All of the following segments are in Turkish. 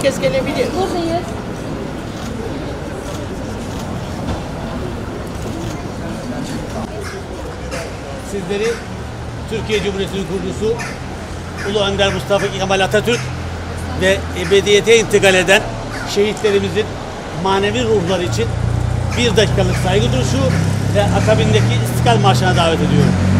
herkes gelebilir. Buradayız. Sizleri Türkiye Cumhuriyeti'nin kurucusu Ulu Önder Mustafa Kemal Atatürk ve ebediyete intikal eden şehitlerimizin manevi ruhları için bir dakikalık saygı duruşu ve akabindeki İstiklal Marşı'na davet ediyorum.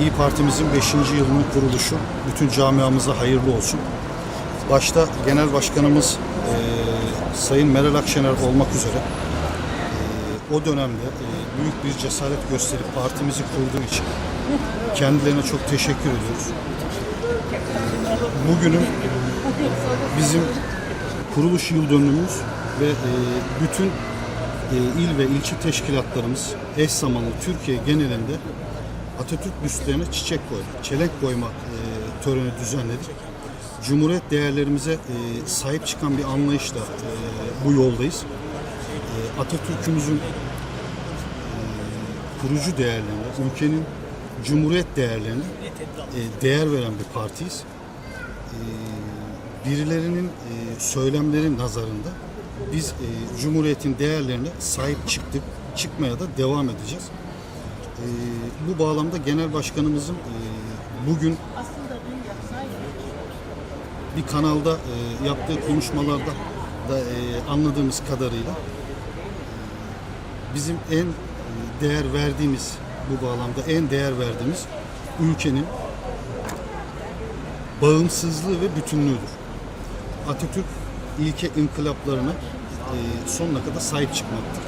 İyi Partimizin 5. yılının kuruluşu bütün camiamıza hayırlı olsun. Başta Genel Başkanımız e, Sayın Meral Akşener olmak üzere e, o dönemde e, büyük bir cesaret gösterip partimizi kurduğu için kendilerine çok teşekkür ediyoruz. Bugünün bizim kuruluş yıl dönümümüz ve e, bütün e, il ve ilçe teşkilatlarımız eş zamanlı Türkiye genelinde Atatürk büstlerine çiçek koydu. Çelenk koyma e, töreni düzenledik. Cumhuriyet değerlerimize e, sahip çıkan bir anlayışla e, bu yoldayız. E, Atatürk'ümüzün e, kurucu değerlerine, ülkenin cumhuriyet değerlerine e, değer veren bir partiyiz. E, birilerinin e, söylemleri nazarında biz e, Cumhuriyet'in değerlerine sahip çıktık, çıkmaya da devam edeceğiz. E, bu bağlamda Genel Başkanımızın e, bugün bir kanalda e, yaptığı konuşmalarda da e, anladığımız kadarıyla e, bizim en e, değer verdiğimiz bu bağlamda en değer verdiğimiz ülkenin bağımsızlığı ve bütünlüğüdür. Atatürk ilke inkılaplarına e, sonuna kadar sahip çıkmaktır.